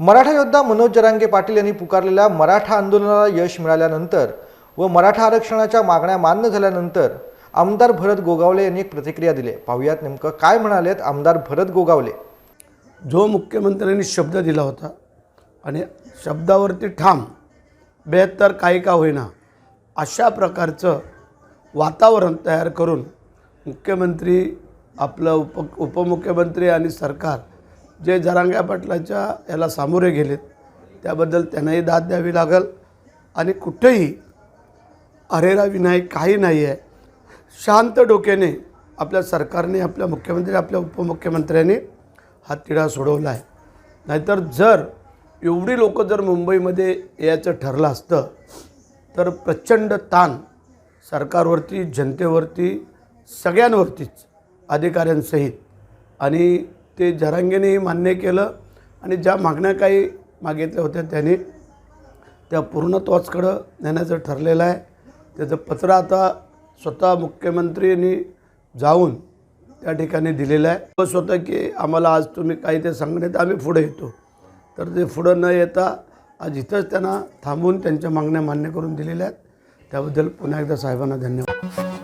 मराठा योद्धा मनोज जरांगे पाटील यांनी पुकारलेल्या मराठा आंदोलनाला यश मिळाल्यानंतर व मराठा आरक्षणाच्या मागण्या मान्य झाल्यानंतर आमदार भरत गोगावले यांनी एक प्रतिक्रिया दिली. पाहुयात नेमकं काय म्हणालेत आमदार भरत गोगावले. जो मुख्यमंत्र्यांनी शब्द दिला होता आणि शब्दावरती ठाम बेहत्तर काही का होईना अशा प्रकारचं वातावरण तयार करून मुख्यमंत्री आपलं उप उपमुख्यमंत्री आणि सरकार जे जरांग्या पाटलाच्या याला सामोरे गेलेत त्याबद्दल त्यांनाही दाद द्यावी लागल. आणि कुठेही अरेरा विनायक काही नाही आहे शांत डोक्याने आपल्या सरकारने आपल्या मुख्यमंत्री आपल्या उपमुख्यमंत्र्यांनी हा तिढा सोडवला आहे नाहीतर जर एवढी लोक जर मुंबईमध्ये यायचं ठरलं असतं तर प्रचंड ताण सरकारवरती जनतेवरती सगळ्यांवरतीच अधिकाऱ्यांसहित आणि ते झरांगेने मान्य केलं आणि ज्या मागण्या काही मागितल्या होत्या त्यांनी त्या पूर्णत्वाचकडं नेण्याचं ठरलेलं आहे. त्याचं पत्र आता स्वतः मुख्यमंत्र्यांनी जाऊन त्या ठिकाणी दिलेलं आहे. बस होतं की आम्हाला आज तुम्ही काही ते सांगण्यात आम्ही पुढे येतो. तर ते पुढं न येता आज इथंच त्यांना थांबून त्यांच्या मागण्या मान्य करून दिलेल्या आहेत. त्याबद्दल पुन्हा एकदा साहेबांना धन्यवाद.